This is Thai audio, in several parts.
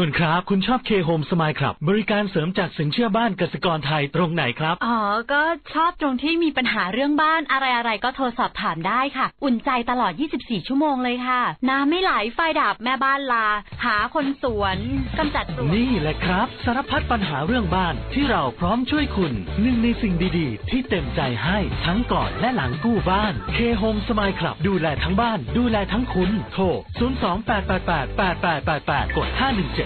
คุณครับ คุณชอบเคโฮมสมายครับ บริการเสริมจากสินเชื่อบ้านกสิกรไทยตรงไหนครับ อ๋อ ก็ชอบตรงที่มีปัญหาเรื่องบ้านอะไรๆก็โทรสอบถามได้ค่ะ อุ่นใจตลอด 24 ชั่วโมงเลยค่ะ น้ำไม่ไหลไฟดับแม่บ้านลา หาคนสวนกำจัดสวนนี่แหละครับ สารพัดปัญหาเรื่องบ้านที่เราพร้อมช่วยคุณหนึ่งในสิ่งดีๆ ที่เต็มใจให้ทั้งก่อนและหลังกู้บ้านเคโฮมสมายครับดูแลทั้งบ้าน ดูแลทั้งคุณโทร 028888888 กด 517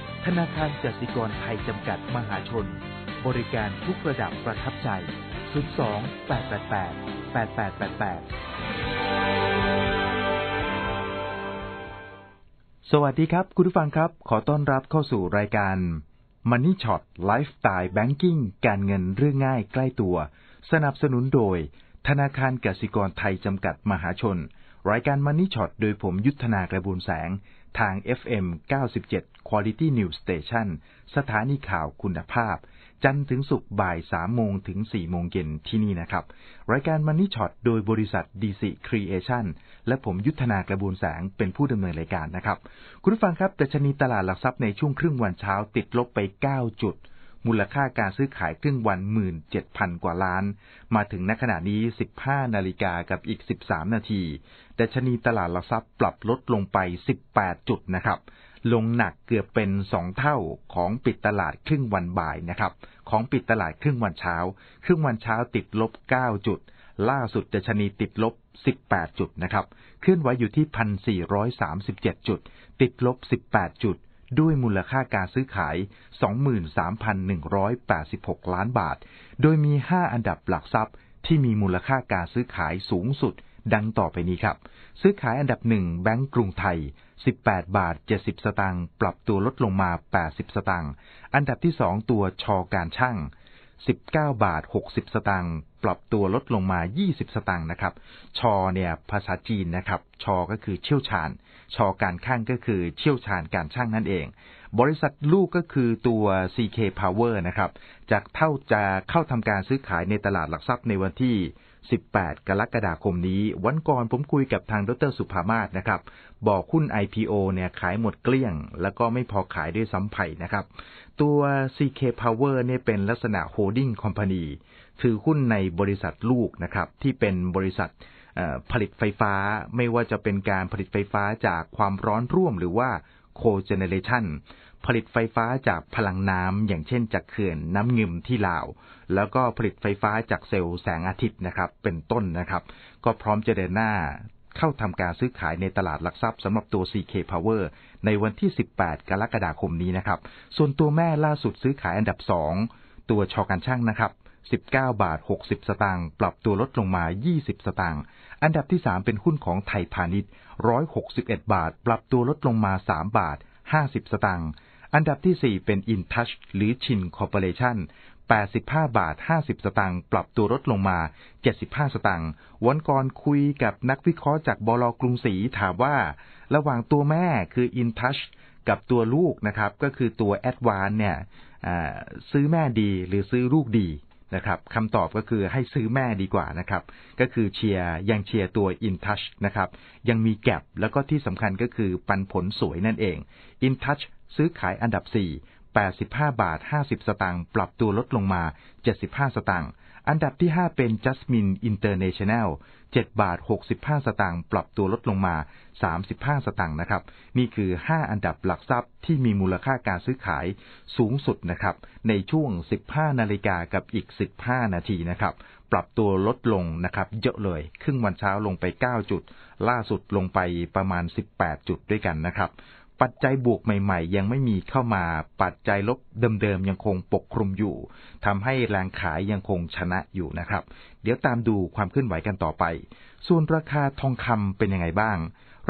ธนาคารกสิกรไทยจำกัดมหาชน บริการทุกระดับประทับใจ 02 888 8888 สวัสดีครับ คุณผู้ฟังครับ ขอต้อนรับเข้าสู่รายการ Money Shot Lifestyle Banking การเงินเรื่องง่ายใกล้ตัว สนับสนุนโดย ธนาคารกสิกรไทยจำกัดมหาชน รายการ Money Shot โดยผมยุทธนากระบูลแสงทาง FM 97 Quality News Station สถานีข่าวคุณภาพ จันทร์ถึงศุกร์บ่าย3โมงถึง4โมงเย็นที่นี่นะครับ รายการ Money Shot โดยบริษัท DC Creation และผมยุทธนากระบูลแสงเป็นผู้ดำเนินรายการนะครับ คุณผู้ฟังครับดัชนีตลาดหลักทรัพย์ในช่วงครึ่งวันเช้าติดลบไป 9 จุด มูลค่าการซื้อขายครึ่งวัน 17,000 กว่าล้าน มาถึงณขณะนี้ 15 นาฬิกากับอีก 13 นาทีดัชนีตลาดหลักทรัพย์ปรับลดลงไป 18 จุดนะครับ ลงหนักเกือบเป็น2เท่าของปิดตลาดครึ่งวันบ่ายนะครับ ของปิดตลาดครึ่งวันเช้า ครึ่งวันเช้าติดลบ9จุด ล่าสุดดัชนีติดลบ18จุดนะครับเคลื่อนไหวอยู่ที่1,437จุด ติดลบ18จุดด้วยมูลค่าการซื้อขาย 23,186 ล้านบาท โดยมี 5 อันดับหลักทรัพย์ ที่มีมูลค่าการซื้อขายสูงสุด ดังต่อไปนี้ครับ ซื้อขายอันดับหนึ่งแบงก์กรุงไทย 18 บาท 70 สตางค์ปรับตัวลดลงมา 80 สตางค์อันดับที่2ตัวชอการช่าง 19 บาท 60 สตางค์ปรับตัวลดลงมา 20 สตางค์นะครับ ชอเนี่ยภาษาจีนนะครับ ชอก็คือเชี่ยวชาญ ชอการช่างก็คือเชี่ยวชาญการช่างนั่นเอง บริษัทลูกก็คือตัว CK Power นะครับจากเท่าจะเข้าทำการซื้อขายในตลาดหลักทรัพย์ในวันที่ 18 กรกฎาคมนี้ วันก่อนผมคุยกับทางดรสุภามาศนะครับ บอกหุ้น IPO เนี่ยขายหมดเกลี้ยง แล้วก็ไม่พอขายด้วยซ้ำไผ่นะครับ ตัว CK Power เนี่ยเป็นลักษณะ holding company ถือหุ้นในบริษัทลูกนะครับ ที่เป็นบริษัทผลิตไฟฟ้าไม่ว่าจะเป็นการผลิตไฟฟ้าจากความร้อนร่วมหรือว่า cogeneration ผลิตไฟฟ้าจากพลังน้ำอย่างเช่นจากเขื่อนน้ำงึมที่ลาว แล้วก็ผลิตไฟฟ้าจากเซลล์แสงอาทิตย์นะครับ เป็นต้นนะครับ ก็พร้อมจะเดินหน้าเข้าทำการซื้อขายในตลาดหลักทรัพย์สำหรับตัว CK Power ในวันที่ 18 กรกฎาคมนี้นะครับ ส่วนตัวแม่ล่าสุดซื้อขายอันดับ 2 ตัวชอการช่างนะครับ19 บาท 60 สตางค์ ปรับตัวลดลงมา 20 สตางค์ อันดับที่ 3 เป็นหุ้นของไทยพาณิชย์ 161 บาท ปรับตัวลดลงมา 3 บาท 50 สตางค์ อันดับที่ 4 เป็น InTouch หรือชินคอร์ปอเรชั่น85 บาท 50 สตางค์ ปรับตัวลดลงมา 75 สตางค์ วันก่อนคุยกับนักวิเคราะห์จากบลกรุงศรีถามว่า ระหว่างตัวแม่คือ InTouch กับตัวลูกนะครับ ก็คือตัว Advance เนี่ยซื้อแม่ดีหรือซื้อลูกดี นะครับคำตอบก็คือให้ซื้อแม่ดีกว่านะครับ ก็คือเชียร์ยังเชียร์ตัว InTouch นะครับ ยังมีแก็บแล้วก็ที่สำคัญก็คือปันผลสวยนั่นเอง InTouch ซื้อขายอันดับ 4 85 บาท 50 สตางค์ปรับตัวลดลงมา 75 สตางค์ อันดับที่ 5 เป็น Jasmine International 7 บาท 65 สตางค์ปรับตัวลดลงมา 35 สตางค์นะครับ นี่คือ 5 อันดับหลักทรัพย์ที่มีมูลค่าการซื้อขายสูงสุดนะครับ ในช่วง 15 นาฬิกากับอีก 15 นาทีนะครับ ปรับตัวลดลงนะครับ เยอะเลย ครึ่งวันเช้าลงไป 9 จุด ล่าสุดลงไปประมาณ 18 จุดด้วยกันนะครับ ปัจจัยบวกใหม่ ๆ ยังไม่มีเข้ามา ปัจจัยลบเดิมๆยังคงปกคลุมอยู่ทำให้แรงขายยังคงชนะอยู่นะครับ เดี๋ยวตามดูความเคลื่อนไหวกันต่อไป ส่วนราคาทองคำเป็นยังไงบ้าง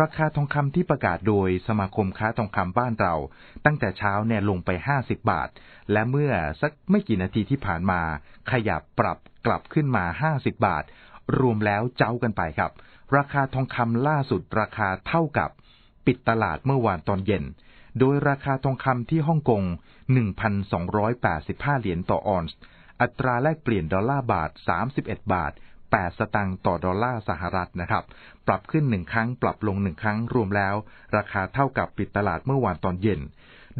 ราคาทองคำที่ประกาศโดยสมาคมค้าทองคำบ้านเรา ตั้งแต่เช้าเนี่ยลงไป 50 บาท และเมื่อสักไม่กี่นาทีที่ผ่านมา ขยับปรับกลับขึ้นมา 50 บาท รวมแล้วเจ้ากันไปครับ ราคาทองคำล่าสุดราคาเท่ากับ ปิดตลาดเมื่อวานตอนเย็น โดยราคาทองคำที่ฮ่องกง 1,285 เหรียญต่อออนซ์ อัตราแลกเปลี่ยนดอลลาร์บาท 31 บาท 8 สตางค์ต่อดอลลาร์สหรัฐนะครับ ปรับขึ้นหนึ่งครั้ง ปรับลงหนึ่งครั้ง รวมแล้ว ราคาเท่ากับปิดตลาดเมื่อวานตอนเย็น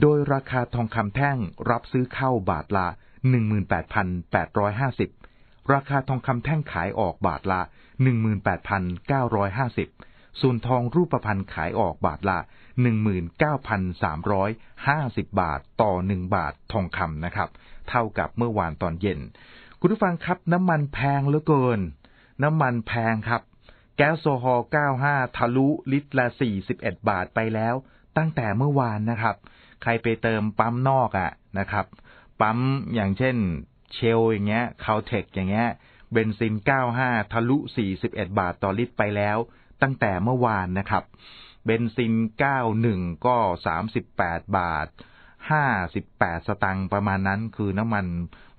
โดยราคาทองคำแท่งรับซื้อเข้าบาทละ 18,850 ราคาทองคำแท่งขายออกบาทละ 18,950 ส่วนทองรูปพรรณขายออกบาทละ 19,350 บาทต่อ 1 บาททองคำนะครับ เท่ากับเมื่อวานตอนเย็น คุณผู้ฟังครับน้ำมันแพงเหลือเกิน น้ำมันแพงครับ แก๊สโซฮอล์95 ทะลุลิตรละ 41 บาทไปแล้ว ตั้งแต่เมื่อวานนะครับ ใครไปเติมปั๊มนอกอะนะครับ ปั๊มอย่างเช่นเชลอย่างเงี้ยคาเทคอย่างเงี้ย เบนซิน 95 ทะลุ 41 บาทต่อลิตรไปแล้ว ตั้งแต่เมื่อวานนะครับ เบนซิน 91 ก็ 38 บาท 58 สตังค์ประมาณนั้นคือน้ำมัน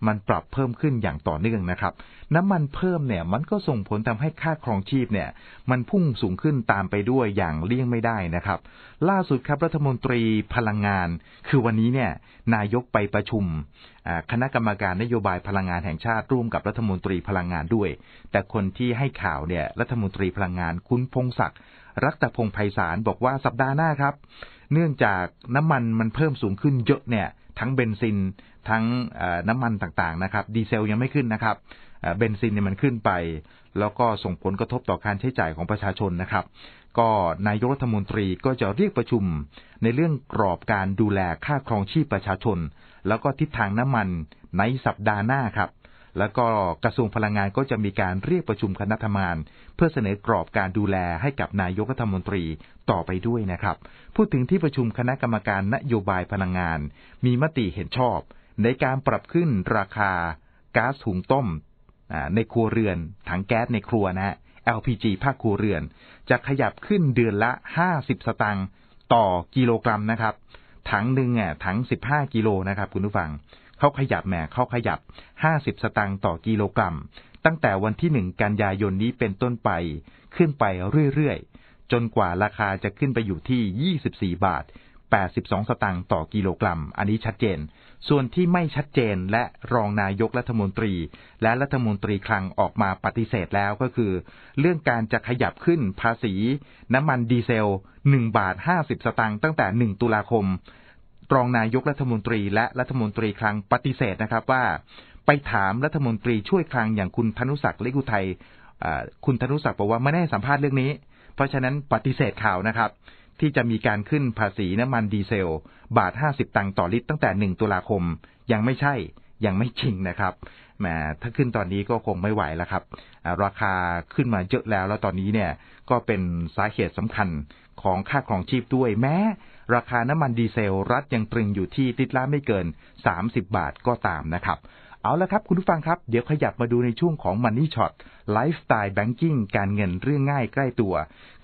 มันปรับเพิ่มขึ้นอย่างต่อเนื่องนะครับ น้ำมันเพิ่มเนี่ย มันก็ส่งผลทำให้ค่าครองชีพเนี่ย มันพุ่งสูงขึ้นตามไปด้วยอย่างเลี่ยงไม่ได้นะครับ ล่าสุดครับรัฐมนตรีพลังงาน คือวันนี้เนี่ยนายกไปประชุมคณะกรรมการนโยบายพลังงานแห่งชาติร่วมกับรัฐมนตรีพลังงานด้วย แต่คนที่ให้ข่าวเนี่ยรัฐมนตรีพลังงานคุณพงศักดิ์รักตะพงศ์ไพศาลบอกว่าสัปดาห์หน้าครับ เนื่องจากน้ำมันมันเพิ่มสูงขึ้นเยอะเนี่ย ทั้งเบนซิน ทั้งน้ำมันต่างๆนะครับ ดีเซลยังไม่ขึ้นนะครับเบนซินเนี่ยมันขึ้นไป แล้วก็ส่งผลกระทบต่อการใช้จ่ายของประชาชนนะครับ ก็นายกรัฐมนตรีก็จะเรียกประชุมในเรื่องกรอบการดูแลค่าครองชีพประชาชน แล้วก็ทิศทางน้ำมันในสัปดาห์หน้าครับ แล้วก็กระทรวงพลังงานก็จะมีการเรียกประชุมคณะทำงาน เพื่อเสนอกรอบการดูแลให้กับนายกรัฐมนตรีต่อไปด้วยนะครับ พูดถึงที่ประชุมคณะกรรมการนโยบายพลังงาน มีมติเห็นชอบ ในการปรับขึ้นราคาก๊าซหุงต้มในครัวเรือน ถังแก๊สในครัวนะฮะ LPG ภาคครัวเรือน จะขยับขึ้นเดือนละ 50 สตางค์ต่อกิโลกรัมนะครับ ถังหนึ่งอะถัง 15 กิโลนะครับ คุณผู้ฟังเขาขยับแหมเขาขยับ 50 สตางค์ต่อกิโลกรัม ตั้งแต่วันที่ 1 กันยายนนี้เป็นต้นไปขึ้นไปเรื่อยๆ จนกว่าราคาจะขึ้นไปอยู่ที่ 24 บาท 82 สตางค์ต่อกิโลกรัม อันนี้ชัดเจน ส่วนที่ไม่ชัดเจนและรองนายกรัฐมนตรี และรัฐมนตรีคลังออกมาปฏิเสธแล้วก็คือ เรื่องการจะขยับขึ้นภาษี น้ำมันดีเซล1บาท50 สตางค์ตั้งแต่ 1 ตุลาคม รองนายกรัฐมนตรีและรัฐมนตรีคลังปฏิเสธนะครับว่า ไปถามรัฐมนตรีช่วยคลังอย่างคุณธนุศักดิ์เล็กุไทยคุณธนุศักดิ์บอกว่าไม่ได้สัมภาษณ์เรื่องนี้ เพราะฉะนั้นปฏิเสธข่าวนะครับ ที่จะมีการขึ้นภาษีน้ำมันดีเซล บาท 50 ตังค์ต่อลิตรตั้งแต่ 1 ตุลาคม ยังไม่ใช่ยังไม่จริงนะครับแหมถ้าขึ้นตอนนี้ก็คงไม่ไหวแล้วครับ ราคาขึ้นมาเยอะแล้ว แล้วตอนนี้เนี่ยก็เป็นสาเหตุสำคัญของค่าครองชีพด้วยแม้ ราคาน้ำมันดีเซล รัฐยังตรึงอยู่ที่ติดละไม่เกิน 30 บาทก็ตามนะครับเอาละครับคุณผู้ฟังครับ เดี๋ยวขยับมาดูในช่วงของ Money Shot ไลฟ์สไตล์แบงกิ้งการเงินเรื่องง่ายใกล้ตัว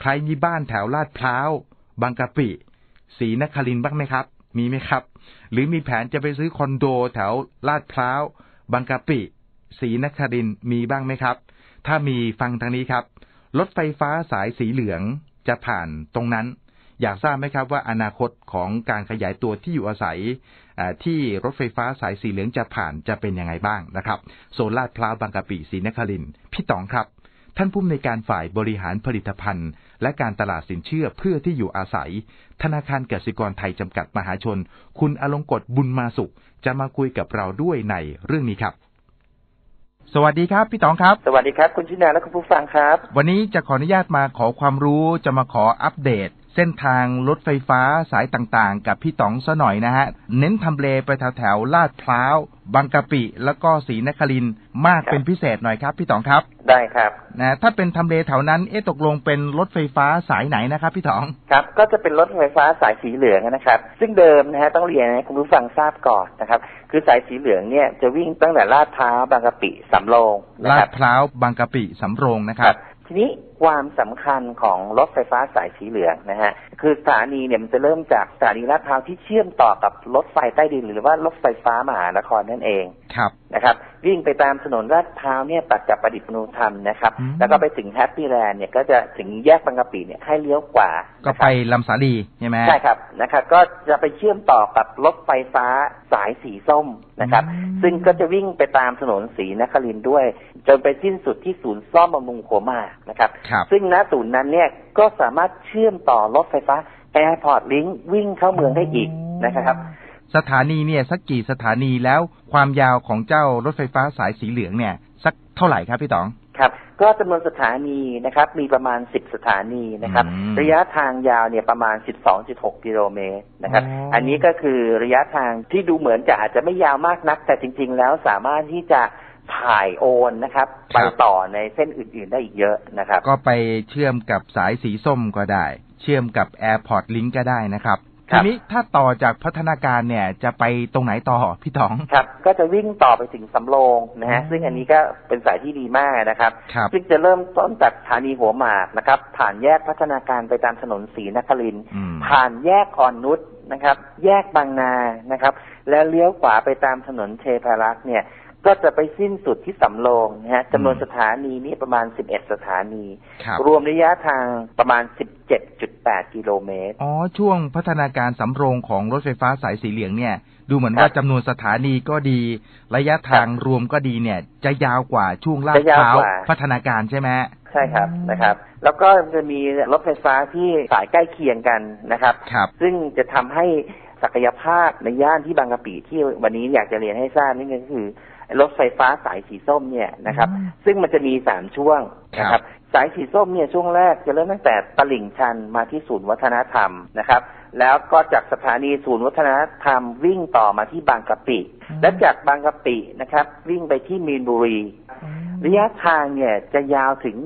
ใครมีบ้านแถวลาดพร้าว บางกะปิศรีนครินบ้างไหมครับ มีไหมครับ หรือมีแผนจะไปซื้อคอนโดแถวลาดพร้าวบางกะปิศรีนครินมีบ้างไหมครับ ถ้ามีฟังทางนี้ครับ รถไฟฟ้าสายสีเหลืองจะผ่านตรงนั้น อยากทราบไหมครับว่าอนาคตของการขยายตัวที่อยู่อาศัยที่รถไฟฟ้าสายสีเหลืองจะผ่านจะเป็นยังไงบ้างนะครับโซนลาดพร้าวบางกะปิศรีนครินพี่ต๋องครับ ท่านผู้อำนวยการฝ่ายบริหารผลิตภัณฑ์ และการตลาดสินเชื่อเพื่อที่อยู่อาศัย ธนาคารกสิกรไทยจำกัดมหาชน คุณอลงกฎบุญมาสุข จะมาคุยกับเราด้วยในเรื่องนี้ครับ สวัสดีครับ พี่ต๋องครับ สวัสดีครับ คุณชินาและคุณผู้ฟังครับ วันนี้จะขออนุญาตมาขอความรู้จะมาขออัปเดต เส้นทางรถไฟฟ้าสายต่างๆ กับพี่ต๋องซะหน่อยนะฮะ เน้นทำเลไปแถวแถวๆลาดพร้าว บางกะปิ แล้วก็ศรีนครินทร์มากครับเป็นพิเศษหน่อยครับ พี่ต๋องครับ ได้ครับนะถ้าเป็นทำเลแถวนั้น เอ๊ะตกลงเป็นรถไฟฟ้าสายไหนนะครับ พี่ต๋อง ครับ ก็จะเป็นรถไฟฟ้าสายสีเหลืองนะครับ ซึ่งเดิมนะฮะต้องเรียนให้คุณผู้ฟังทราบก่อนนะครับ คือสายสีเหลืองเนี่ยจะวิ่งตั้งแต่ลาดพร้าวบางกะปิสำโรงนะลาครัดบพร้าวบางกะปิสำโรงนะครับ ทีนี้ความสำคัญของรถไฟฟ้าสายสีเหลืองนะฮะ คือสถานีเนี่ยมันจะเริ่มจากสถานีลาดพร้าวที่เชื่อมต่อกับรถไฟใต้ดิน หรือว่ารถไฟฟ้ามหานครนั่นเองครับนะครับ วิ่งไปตามถนนลาดพร้าวเนี่ยตัดกับประดิษฐ์มนุธรรมนะครับอืมแล้วก็ไปถึงแฮปปี้แลนด์เนี่ยก็จะถึงแยกบางกะปิเนี่ยให้เลี้ยวขวาก็ไปลำสาลีใช่ไหมใช่ครับนะครับ ก็จะไปเชื่อมต่อกับรถไฟฟ้าสายสีส้มนะครับอืมซึ่งก็จะวิ่งไปตามถนนสีนครินทร์ด้วย จนไปสิ้นสุดที่ศูนย์ซ่อมบำรุงหัวหมากนะครับครับซึ่งณศูนย์นั้นเนี่ยก็สามารถเชื่อมต่อรถไฟฟ้า Airport Link วิ่งเข้าเมืองได้อีกนะครับ สถานีเนี่ยสักกี่สถานีแล้วความยาวของเจ้ารถไฟฟ้าสายสีเหลืองเนี่ย สักเท่าไหร่ครับพี่ต๋องครับก็จำนวนสถานีนะครับ มีประมาณ 10 สถานีนะครับอืมระยะทางยาวเนี่ยประมาณ 12.6 กิโลเมตรนะครับอ๋ออัอันนี้ก็คือระยะทางที่ดูเหมือนจะอาจจะไม่ยาวมากนัก แต่จริง ๆ แล้วสามารถที่จะ ถ่ายโอนนะครับ ไปต่อในเส้นอื่น ๆได้อีกเยอะนะครับ ก็ไปเชื่อมกับสายสีส้มก็ได้ เชื่อมกับ Airport Link ก็ได้นะครับครัทีบนี้ถ้าต่อจากพัฒนาการเนี่ยจะไปตรงไหนต่อพี่ต๋องครับ ก็จะวิ่งต่อไปถึงสำโรงนะฮะอืมซึ่งอันนี้ก็เป็นสายที่ดีมากนะครับครับซึ่งจะเริ่มต้นจากสถานีหัวหมากนะครับ ผ่านแยกพัฒนาการไปตามถนนศรีนครินทร์อืมผ่านแยกอ่อนนุชนะครับ แยกบางนานะครับ แล้วเลี้ยวขวาไปตามถนนเทพารักษ์เนี่ย ก็จะไปสิ้นสุดที่สำโรงนะฮะจำนวนสถานีนี้ประมาณ 11 สถานีครับรวมระยะทางประมาณ 17.8 กิโลเมตร อ๋อ ช่วงพัฒนาการสำโรงของรถไฟฟ้าสายสีเหลืองเนี่ย ดูเหมือนครับว่าจำนวนสถานีก็ดี ระยะทางรวมก็ดีเนี่ย จะยาวกว่าช่วงลาดจะยาวพร้าวกว่าพัฒนาการใช่ไหมใช่ครับอืมนะครับ แล้วก็จะมีรถไฟฟ้าที่สายใกล้เคียงกันนะครับครับซึ่งจะทำให้ศักยภาพในย่านที่บางกะปิที่วันนี้อยากจะเรียนให้ทราบนี่ก็คือ รถไฟฟ้าสายสีส้มเนี่ยนะครับอืมซึ่งมันจะมีสามช่วงนะคครัรับบสายสีส้มเนี่ยช่วงแรกจะเริ่มตั้งแต่ตลิ่งชันมาที่ศูนย์วัฒนธรรมนะครับ แล้วก็จากสถานีศูนย์วัฒนธรรมวิ่งต่อมาที่บางกะปิ และจากบางกะปินะครับ วิ่งไปที่มีนบุรี ระยะทางเนี่ยจะยาวถึง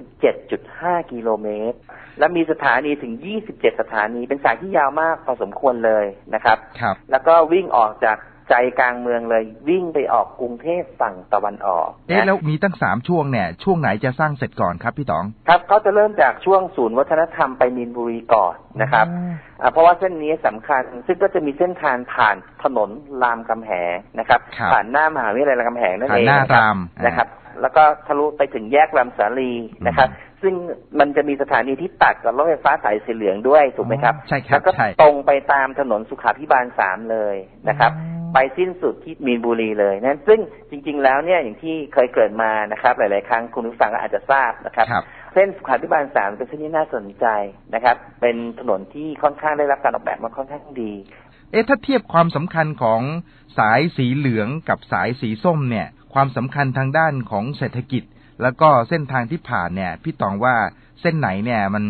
37.5 กิโลเมตร และมีสถานีถึง 27 สถานี เป็นสายที่ยาวมากพอสมควรเลยนะครับครับแล้วก็วิ่งออกจาก ใจกลางเมืองเลย วิ่งไปออกกรุงเทพฝั่งตะวันออกเอ๊ะนะแล้วมีตั้งสามช่วงเนี่ย ช่วงไหนจะสร้างเสร็จก่อนครับพี่ต๋อง ครับเขาจะเริ่มจากช่วงศูนย์วัฒนธรรมไปมีนบุรีก่อนนะครับอ่าเพราะว่าเส้นนี้สำคัญ ซึ่งก็จะมีเส้นทางผ่านถนนรามคำแหงนะครับครับ ผ่านหน้ามหาวิทยาลัยรามคำแหงนั่นผ่านเองหน้านะครับรามนะครับ แล้วก็ทะลุไปถึงแยกลำสาลีนะครับซึ่งมันจะมีสถานีที่ตัดกับรถไฟฟ้าสายสีเหลืองด้วยถูกไหมครับอ๋อใช่ครับแล้วก็ใช่ตรงไปตามถนนสุขาพิบาลสามเลยนะครับ ไปสิ้นสุดที่มีนบุรีเลยนั้นซึ่งจริง ๆ แล้วเนี่ยอย่างที่เคยเกิดมานะครับ หลาย ๆ ครั้งคุณผู้ฟังก็อาจจะทราบนะครับครับเส้นสุขาพิบาลสามเป็นเส้นที่น่าสนใจนะครับ เป็นถนนที่ค่อนข้างได้รับการออกแบบมาค่อนข้างดี เอ๊ะถ้าเทียบความสำคัญของสายสีเหลืองกับสายสีส้มเนี่ย ความสำคัญทางด้านของเศรษฐกิจ แล้วก็เส้นทางที่ผ่านเนี่ย พี่ต๋องว่าเส้นไหนเนี่ยมัน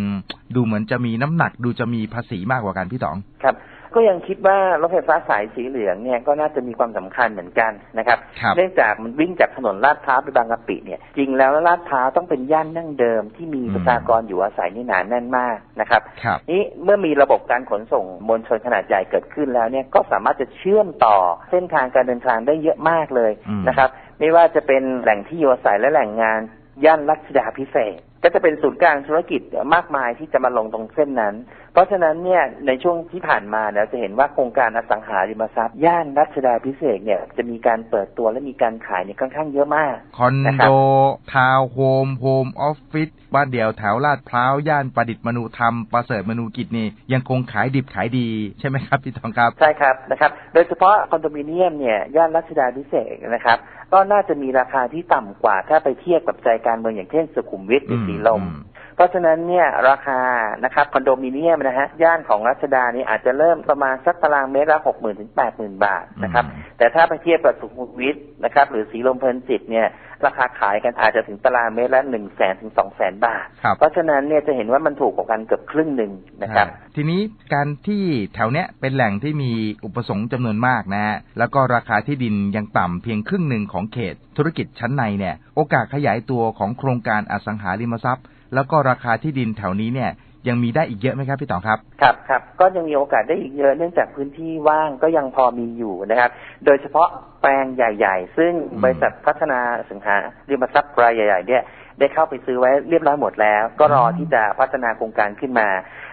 ดูเหมือนจะมีน้ำหนักดูจะมีภาษีมากกว่ากันพี่ต๋องครับ ก็ยังคิดว่ารถไฟฟ้าสายสีเหลืองเนี่ยก็น่าจะมีความสำคัญเหมือนกันนะครับครับ เนื่องจากมันวิ่งจากถนนลาดพร้าวไปบางกะปิเนี่ยจริงแล้วลาดพร้าวต้องเป็นย่านนั่งเดิมที่มีอืมประชากรอยู่อาศัยนี่หนาแน่นมากนะครับครับนี้เมื่อมีระบบการขนส่งมวลชนขนาดใหญ่เกิดขึ้นแล้วเนี่ยก็สามารถจะเชื่อมต่อเส้นทางการเดินทางได้เยอะมากเลยอืมนะครับ ไม่ว่าจะเป็นแหล่งที่อยู่อาศัยและแหล่งงานย่านรัชดาพิเศษกก็จะเป็นศูนย์กลางธุรกิจมากมายที่จะมาลงตรงเส้นนั้น เพราะฉะนั้นเนี่ยในช่วงที่ผ่านมาเนี่ยจะเห็นว่าโครงการอสังหาริมทรัพย์ ย่านรัชดาพิเศษกเนี่ยจะมีการเปิดตัวและมีการขายเนี่ยค่อนข้างเยอะมากคอนนะครัโดบทาวน์โฮมโฮมออฟฟิศบ้านเดี่ยวแถวลาดพร้าวย่านประดิษฐ์มนูธรรม ประเสริฐมนูกิจนี่ยังคงขายดิบขายดีใช่ไหมครับพี่ตองครับใช่ครับนะครับโดยเฉพาะคอนโดมิเนียมเนี่ยย่านรัชดาพิเศษกนะครับก็น่าจะมีราคาที่ต่ำกว่าถ้าไปเทียบกับใจกลารเมืองอย่างเช่นสุขุมวิทหรือสีลมอืมเพ ราะฉะนั้นเนี่ยราคานะครับคอนโดมิเนียมนะฮะย่านของรัชดานี่อาจจะเริ่มประมาณสักตารางเมตรละหกหมื่นถึงแปดหมื่นบาทนะครับอืมแต่ถ้าไปเทียบกับสุขุมวิทนะครับ หรือสีลมเพลินจิตเนี่ย ราคาขายกันอาจจะถึงตารางเมตรละหนึ่งแสนถึงสองแสนบาทครับเพราะฉะนั้นเนี่ยจะเห็นว่ามันถูกกว่ากันเกือบครึ่งหนึ่งนะครับใช่ทีนี้การที่แถวเนี้ยเป็นแหล่งที่มีอุปสงค์จำนวนมากนะฮะแล้วก็ราคาที่ดินยังต่ำเพียงครึ่งหนึ่งของเขต ธุรกิจชั้นในเนี่ย โอกาสขยายตัวของโครงการอสังหาริมทรัพย์ แล้วก็ราคาที่ดินแถวนี้เนี่ยยังมีได้อีกเยอะไหมครับพี่ต๋องครับครับครับก็ยังมีโอกาสได้อีกเยอะเนื่องจากพื้นที่ว่างก็ยังพอมีอยู่นะครับ โดยเฉพาะแปลงใหญ่ ๆ ซึ่งอืมบริษัทพัฒนาอสังหาริมทรัพย์รายใหญ่ๆเนี่ยได้เข้าไปซื้อไว้เรียบร้อยหมดแล้ว ก็รอที่จะพัฒนาโครงการขึ้นมา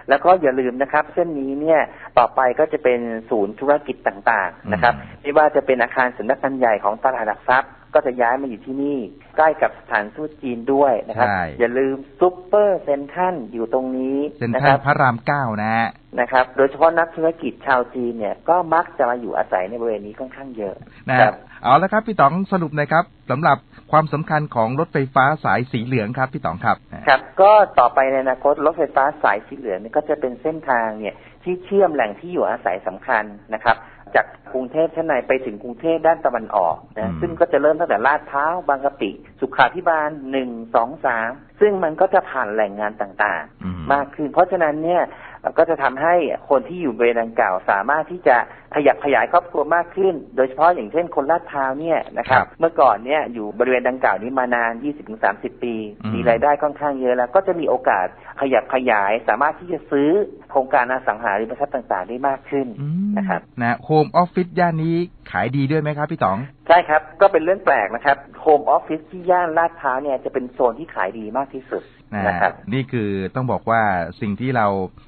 แล้วก็อย่าลืมนะครับ เส้นนี้เนี่ยต่อไปก็จะเป็นศูนย์ธุรกิจต่างๆนะครับอืมไม่ว่าจะเป็นอาคารสำนักงานใหญ่ของตลาดหลักทรัพย์ ก็จะย้ายมาอยู่ที่นี่ ใกล้กับสถานทูตจีนด้วยนะครับใช่อย่าลืมซุปเปอร์เซนทันอยู่ตรงนี้เซ็นนะทครัรัลบพระรามเก้านะฮะนะครับ โดยเฉพาะนักธุรกิจชาวจีนเนี่ยก็มักจะมาอยู่อาศัยในบริเวณนี้ค่อนข้างเยอะนะคฮะรับเอาละครับพี่ต๋องสรุปหนะครับสำหรับความสำคัญของรถไฟฟ้าสายสีเหลืองครับพี่ต๋องครับครับ ก็ต่อไปในอนาคตรถไฟฟ้าสายสีเหลืองเนี่ยก็จะเป็นเส้นทางเนี่ยที่เชื่อมแหล่งที่อยู่อาศัยสำคัญนะครับ จากกรุงเทพชั้นในไปถึงกรุงเทพด้านตะวันออกอืนะมซึ่งก็จะเริ่มตั้งแต่ลาดพร้าวบางกะปิ สุขาพิบาลหนึ่งสองสามซึ่งมันก็จะผ่านแหล่งงานต่างๆอืมากขึ้น เพราะฉะนั้นเนี่ยเอ่อก็จะทำให้คนที่อยู่บริเวณดังกล่าว สามารถที่จะขยับขยายครอบครัวมากขึ้น โดยเฉพาะอย่างเช่นคนลาดพร้าวเนี่ยนะครับ เมื่อก่อนเนี่ยอยู่บริเวณดังกล่าวนี้มานาน 20-30 ปีอืมมีรายได้ค่อนข้างเยอะแล้ว ก็จะมีโอกาสขยับขยาย สามารถที่จะซื้อโค รงการอสังหาริมทรัพย์ต่างๆได้มากขึ้นอืมนะครับนะโฮมออฟฟิศย่านนี้ขายดีด้วยไหมครับพี่ต๋องใช่ครับ ก็เป็นเรื่องแปลกนะครับโฮมออฟฟิศที่ย่านลาดพร้าวเนี่ยจะเป็นโซนที่ขายดีมากที่สุดนะนะครับนี่คือต้องบอกว่าสิ่งที่เรา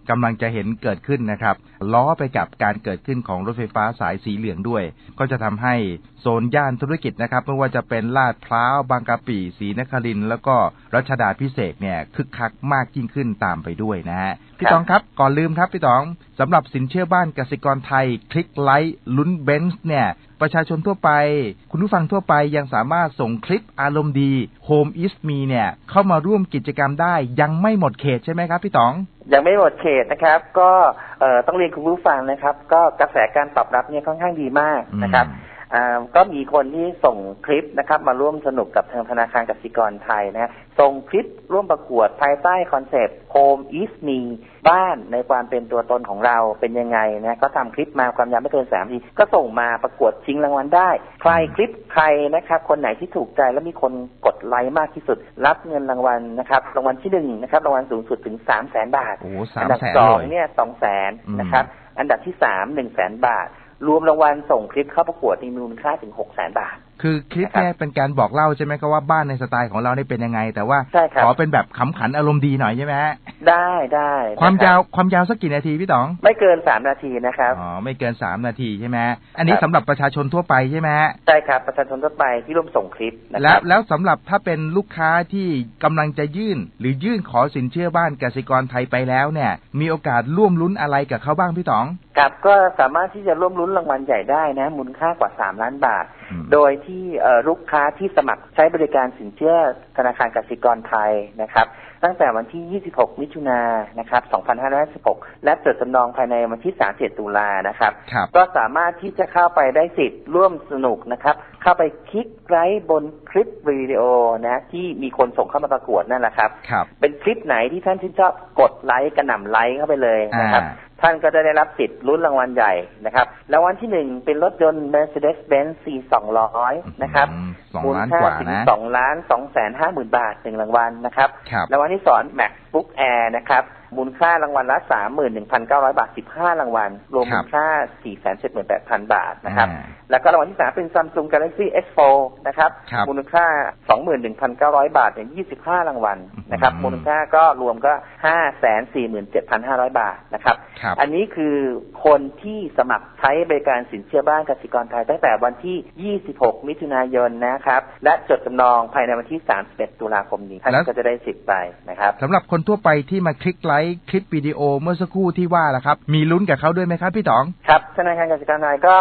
กำลังจะเห็นเกิดขึ้นนะครับ ล้อไปกับการเกิดขึ้นของรถไฟฟ้าสายสีเหลืองด้วย ก็จะทำให้โซนย่านธุรกิจนะครับไม่ว่าจะเป็นลาดพร้าวบางกะปิศรีนครินทร์แล้วก็รัชดาพิเศษกเนี่ยคึกคักมากยิ่งขึ้นตามไปด้วยนะฮะพี่ต๋องครับก่อนลืมครับพี่ต๋องสำหรับสินเชื่อบ้านกสิกรไทย คลิกไลท์ลุ้นเบนซ์เนี่ย ประชาชนทั่วไป คุณผู้ฟังทั่วไปยังสามารถส่งคลิปอารมณ์ดี Home is me เนี่ย เข้ามาร่วมกิจกรรมได้ ยังไม่หมดเขตใช่ไหมครับพี่ต๋อง ยังไม่หมดเขตนะครับ ก็เอ่อต้องเรียนคุณผู้ฟังนะครับ ก็กระแสการตอบรับเนี่ยค่อนข้างดีมากนะครับอืมอ่า ก็มีคนที่ส่งคลิปนะครับ มาร่วมสนุกกับทางธนาคารกสิกรไทยนะฮะส่งคลิปร่วมประกวดภายใต้คอนเซปต์ Home is me บ้านในความเป็นตัวตนของเราเป็นยังไงนะก็ทำคลิปมาความยาวไม่เกินสามนาทีก็ส่งมาประกวดชิงรางวัลได้ ใครคลิปใครนะครับ คนไหนที่ถูกใจและมีคนกดไลค์มากที่สุด รับเงินรางวัลนะครับรางวัลที่หนึ่งนะครับรางวัลสูงสุดถึงสามแสนบาทโอ้สาอัมนดับแสนสองเลยเนี่ยสองแสนอืมนะครับอันดับที่สามหนึ่งแสนบาท รวมรางวัลส่งคลิปเข้าประกวดมีมูลค่าถึงหกแสนบาท คือคลิปเนี่ยเป็นการบอกเล่าใช่ไหมครับว่าบ้านในสไตล์ของเราเนี่ยเป็นยังไง แต่ว่าใช่ครับขอเป็นแบบขำขันอารมณ์ดีหน่อยใช่ไหมฮะได้ได้นะครับความยาวความยาวสักกี่นาทีพี่ต๋อง ไม่เกินสามนาทีนะครับอ๋อไม่เกินสามนาทีใช่ไหมอันนี้ครับสำหรับประชาชนทั่วไปใช่ไหมฮะใช่ครับประชาชนทั่วไปที่ร่วมส่งคลิปนะคแล้วรับแล้วสำหรับถ้าเป็นลูกค้าที่กำลังจะยื่น หรือยื่นขอสินเชื่อบ้านกสิกรไทยไปแล้วเนี่ย มีโอกาสร่วมลุ้นอะไรกับเขาบ้างพี่ต๋องครับก็สามารถที่จะร่วมลุ้นรางวัลใหญ่ได้นะมูลค่ากว่า3ล้านบาทอืมโดยที่เอ่อลูกค้าที่สมัครใช้บริการสินเชื่อธนาคารกสิกรไทยนะครับ ตั้งแต่วันที่ 26 มิถุนายนนะครับ 2516และจดจำนองภายในวันที่31ตุลานะครับครับ ก็สามารถที่จะเข้าไปได้สิทธิ์ร่วมสนุกนะครับ เข้าไปคลิกไลค์บนคลิปวิดีโอนะที่มีคนส่งเข้ามาประกวดนั่นแหละครับครับเป็นคลิปไหนที่ท่านชื่นชอบกดไลค์กระหน่ำไลค์เข้าไปเลยนะครับอ่า ท่านก็จะได้รับสิทธิ์ลุ้นรางวัลใหญ่นะครับรางวัลที่หนึ่งเป็นรถยนต์ Mercedes-Benz C 200นะครับอืมสองมูลล้านค่ากว่าถึงนะสองล้านสองแสนห้าหมื่นบาทหนึ่งรางวัลนะครับครับรางวัลที่สอง MacBook Air นะครับ มูลค่ารางวัลละสามหมื่นหนึ่งพันเก้าร้อยบาทสิบห้ารางวัล รวมครัมูบลค่าสี่แสนเจ็ดหมื่นแปดพันบาทนะครับอ่าแล้วก็รางวัลที่สามเป็น Samsung Galaxy S4 นะครับครับ มูลค่า21,900บาทเนี่ย25รางวัลนะครับอืมมูลค่าก็รวมก็547,500บาทนะครับครับ อันนี้คือคนที่สมัครใช้บริการสินเชื่อบ้านกสิกรไทยตั้งแต่วันที่26มิถุนายนนะครับ และจดจำนองภายในวันที่31ตุลาคมนี้ท่านแล้วก็จะได้สิทธิ์ไปนะครับสำหรับคนทั่วไปที่มาคลิกไลค์คลิปวิดีโอเมื่อสักครู่ที่ว่าล่ะครับ มีลุ้นกับเขาด้วยไหมครับพี่ต๋อง ครับธนาคารกสิกรไทยก็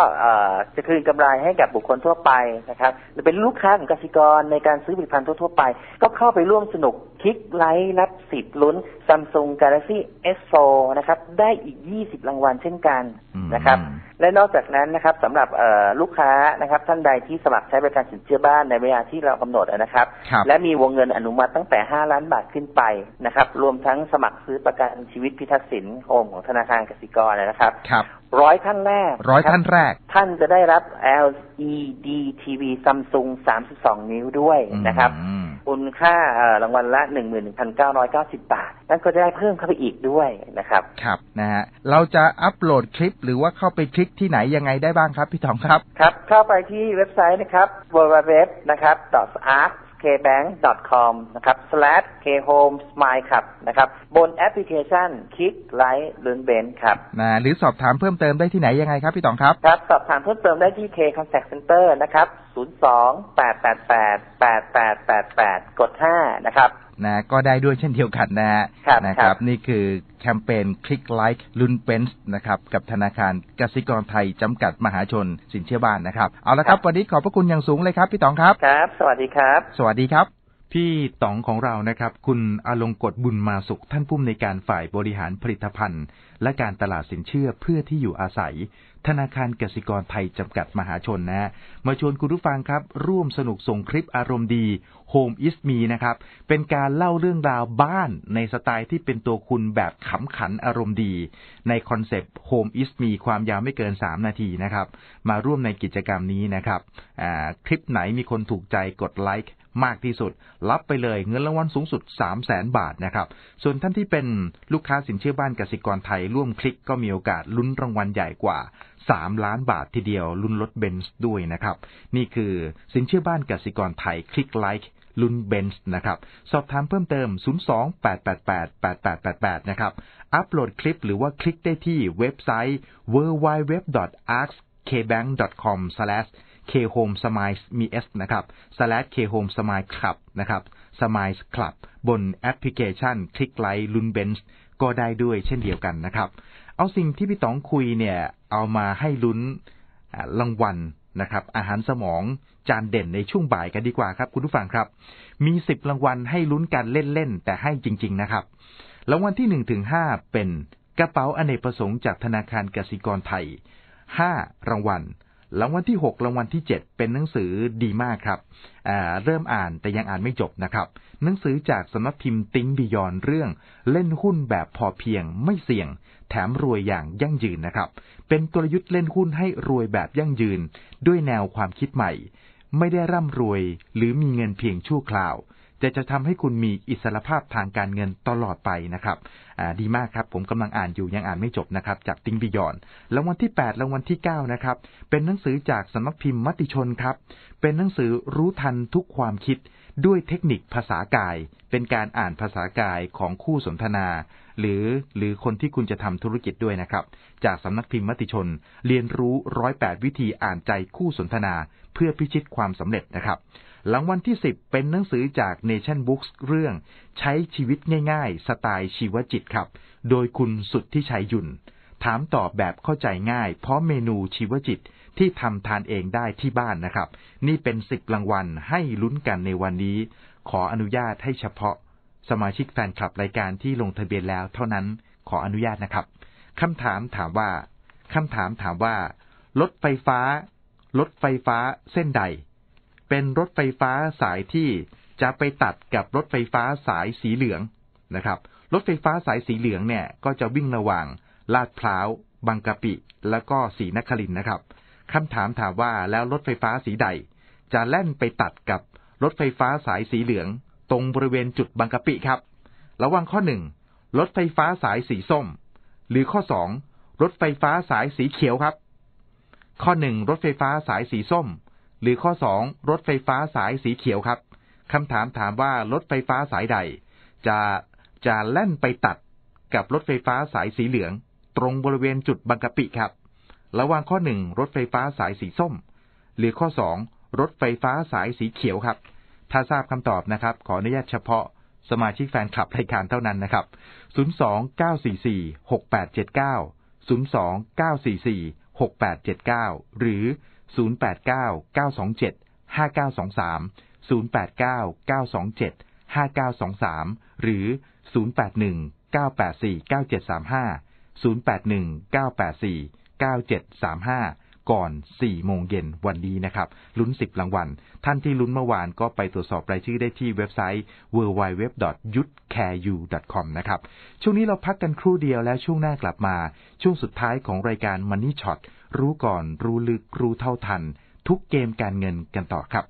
จะคืนกำไรให้กับบุคคลทั่วไปนะครับหรือเป็นลูกค้าของกสิกรในการซื้อผลิตภัณฑ์ทั่วไป ก็เข้าไปร่วมสนุกคลิกไลค์รับสิทธิ์ลุ้น Samsung Galaxy S4 นะครับ ได้อีก 20 รางวัลเช่นกันอืมนะครับ และนอกจากนั้นนะครับสำหรับเอ่อลูกค้านะครับ ท่านใดที่สมัครใช้บริการสินเชื่อบ้านในเวลาที่เรากำหนดนะครับครับและมีวงเงินอนุมัติตั้งแต่ 5 ล้านบาทขึ้นไปนะครับ รวมทั้งสมัครซื้อประกันชีวิตพิทักษ์สินโฮมของธนาคารกสิกรนะครับครับร้อยท่านแรกร้อยะคบท่านแรก ท่านจะได้รับ LED TV Samsung 32 นิ้วด้วยนะครับอื มมูลค่าเอ่อรางวัลละ11,990บาท นั่นก็จะได้เพิ่มเข้าไปอีกด้วยนะครับ ครับนะฮะเราจะอัปโหลดคลิปหรือว่าเข้าไปคลิกที่ไหนยังไงได้บ้างครับพี่ต๋องครับ ครับ เข้าไปที่เว็บไซต์นะครับ www นะครับ arc kbank.com นะครับ slash khomesmile ครับนะครับ บนแอปพลิเคชันคลิกไลท์ลุ้นเบนครับนะหรือสอบถามเพิ่มเติมได้ที่ไหนยังไงครับพี่ต๋องครับ ครับ สอบถามเพิ่มเติมได้ที่ K Contact Center นะครับ 02-888-8888 กด 5 นะครับ นะก็ได้ด้วยเช่นเดียวกันนะฮะครับนะคครัรับบนี่คือแคมเปญคลิกไลค์ลุ้นเบนส์นะครับกับธนาคารกสิกรไทยจำกัดมหาชนสินเชื่อบ้านนะครับเอาละครับวันนี้ขอบพระคุณอย่างสูงเลยครับพี่ต๋องครับครับ สวัสดีครับ สวัสดีครับพี่ต๋องของเรานะครับ คุณอลงกฎบุญมาสุขท่านผู้อำนวยการฝ่ายบริหารผลิตภัณฑ์ และการตลาดสินเชื่อเพื่อที่อยู่อาศัย ธนาคารกสิกรไทยจำกัดมหาชนนะฮะมาชวนคุณผู้ฟังครับ ร่วมสนุกส่งคลิปอารมณ์ดี Home is me นะครับ เป็นการเล่าเรื่องราวบ้านในสไตล์ที่เป็นตัวคุณแบบขำขันอารมณ์ดี ในคอนเซปต์ Home is me ความยาวไม่เกิน 3 นาทีนะครับ มาร่วมในกิจกรรมนี้นะครับคลิปไหนมีคนถูกใจกดไลค์มากที่สุด รับไปเลยเงินรางวัลสูงสุด 3 0 0แสนบาทนะครับ ส่วนท่านที่เป็นลูกค้าสินเชื่อบ้านกสิกรไทยร่วมคลิกก็มีโอกาสลุ้นรางวัลใหญ่กว่า 3 ล้านบาททีเดียวลุ้นรถเบนซ์ด้วยนะครับ นี่คือสินเชื่อบ้านกสิกรไทยคลิกไลค์ ลุนเบนซ์นะครับ สอบถามเพิ่มเติม 028888888 นะครับ อัปโหลดคลิปหรือว่าคลิกได้ที่เว็บไซต์ www.askbank.com khomesmiles มี s นะครับ slash khomesmile club นะครับ smiles club บนแอปพลิเคชันคลิกไลค์ลุนเบนซ์ก็ได้ด้วยเช่นเดียวกันนะครับ เอาสิ่งที่พี่ต๋องคุยเนี่ย เอามาให้ลุ้นรางวัล นะครับ อาหารสมองจานเด่นในช่วงบ่ายกันดีกว่าครับ คุณผู้ฟังครับ มีสิบรางวัลให้ลุ้นกันเล่นๆแต่ให้จริง ๆ นะครับรางวัลที่หนึ่งถึงห้าเป็นกระเป๋าอเนกประสงค์จากธนาคารกสิกรไทยห้ารางวัล รางวัลที่ 6 รางวัลที่ 7 เป็นหนังสือดีมากครับเริ่มอ่านแต่ยังอ่านไม่จบนะครับ หนังสือจากสำนักพิมพ์ติ้งบิยอนเรื่องเล่นหุ้นแบบพอเพียงไม่เสี่ยง แถมรวยอย่างยั่งยืนนะครับ เป็นกลยุทธ์เล่นหุ้นให้รวยแบบยั่งยืน ด้วยแนวความคิดใหม่ ไม่ได้ร่ำรวยหรือมีเงินเพียงชั่วคราว แต่จะทำให้คุณมีอิสรภาพทางการเงินตลอดไปนะครับดีมากครับ ผมกำลังอ่านอยู่ยังอ่านไม่จบนะครับ จากติงบิยอนรางวัลที่ 8รางวัลที่ 9 นะครับ เป็นหนังสือจากสำนักพิมพ์มติชนครับ เป็นหนังสือรู้ทันทุกความคิดด้วยเทคนิคภาษากาย เป็นการอ่านภาษากายของคู่สนทนา หรือหรือคนที่คุณจะทำธุรกิจด้วยนะครับ จากสำนักพิมพ์มติชน เรียนรู้ร้อยแปดวิธีอ่านใจคู่สนทนา เพื่อพิชิตความสำเร็จนะครับ รางวัลที่ 10 เป็นหนังสือจาก Nation Books เรื่องใช้ชีวิตง่ายๆ สไตล์ชีวจิตครับ โดยคุณสุดที่ชัยยุนถามตอบแบบเข้าใจง่าย เพราะเมนูชีวจิตที่ทำทานเองได้ที่บ้านนะครับ นี่เป็นสิบรางวัลให้ลุ้นกันในวันนี้ ขออนุญาตให้เฉพาะ สมาชิกแฟนคลับรายการที่ลงทะเบียนแล้วเท่านั้นขออนุญาตนะครับคำถามถามว่าคำถามถามว่ารถไฟฟ้ารถไฟฟ้าเส้นใด เป็นรถไฟฟ้าสายที่จะไปตัดกับรถไฟฟ้าสายสีเหลืองนะครับ รถไฟฟ้าสายสีเหลืองเนี่ยก็จะวิ่งระหว่างลาดพร้าวบางกะปิ แล้วก็สีนครินนะครับคำถามถามว่าแล้วรถไฟฟ้าสีใด จะแล่นไปตัดกับรถไฟฟ้าสายสีเหลือง ตรงบริเวณจุดบางกะปิครับ ระว่างข้อหนึ่งรถไฟฟ้าสายสีส้ม หรือข้อสองรถไฟฟ้าสายสีเขียวครับ ข้อหนึ่งรถไฟฟ้าสายสีส้ม หรือข้อสองรถไฟฟ้าสายสีเขียวครับคำถามถามว่ารถไฟฟ้าสายใด จะจะแล่นไปตัดกับรถไฟฟ้าสายสีเหลือง ตรงบริเวณจุดบางกะปิครับ ระหว่างข้อหนึ่งรถไฟฟ้าสายสีส้ม หรือข้อสองรถไฟฟ้าสายสีเขียวครับ ถ้าทราบคำตอบนะครับ ขออนุญาตเฉพาะสมาชิกแฟนคลับรายการเท่านั้นนะครับ 029446879 029446879 หรือ 089-927-5923 089-927-5923 หรือ 081-984-9735 081-984-9735 ก่อน 4 โมงเย็นวันนี้นะครับ ลุ้น 10 รางวัล ท่านที่ลุ้นเมื่อวานก็ไปตรวจสอบรายชื่อได้ที่เว็บไซต์ www.yutcareyu.com นะครับ ช่วงนี้เราพักกันครู่เดียวแล้วช่วงหน้ากลับมา ช่วงสุดท้ายของรายการ Money Shot รู้ก่อนรู้ลึกรู้เท่าทัน ทุกเกมการเงินกันต่อครับ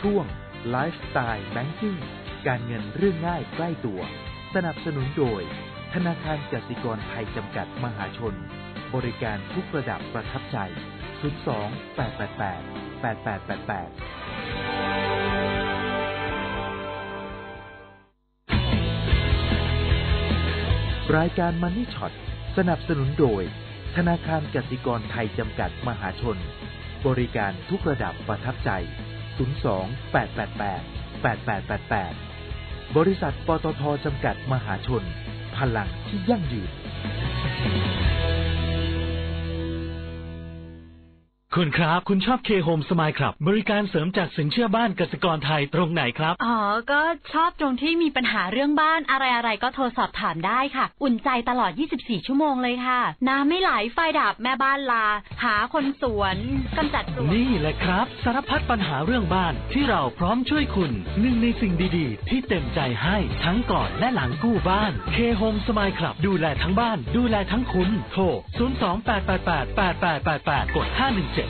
ช่วงไลฟ์สไตล์แบงกิ้งการเงินเรื่องง่ายใกล้ตัว สนับสนุนโดย ธนาคารกสิกรไทยจำกัดมหาชน บริการทุกระดับประทับใจ 02 888 8888รายการ Money Shot สนับสนุนโดย ธนาคารกสิกรไทยจำกัดมหาชน บริการทุกระดับประทับใจ 02 888 8888 บริษัทปตทจำกัดมหาชน พลังที่ยั่งยืน คุณครับ คุณชอบเคโฮมสมายครับ บริการเสริมจากสินเชื่อบ้านกสิกรไทยตรงไหนครับ อ๋อ ก็ชอบตรงที่มีปัญหาเรื่องบ้านอะไรอะไรก็โทรสอบถามได้ค่ะ อุ่นใจตลอด 24 ชั่วโมงเลยค่ะ น้ำไม่ไหลไฟดับแม่บ้านลา หาคนสวนกำจัดปลวกนี่แหละครับ สารพัดปัญหาเรื่องบ้านที่เราพร้อมช่วยคุณหนึ่งในสิ่งดีๆ ที่เต็มใจให้ทั้งก่อนและหลังกู้บ้านเคโฮมสมายครับดูแลทั้งบ้าน ดูแลทั้งคุณโทร 028888888 กด 517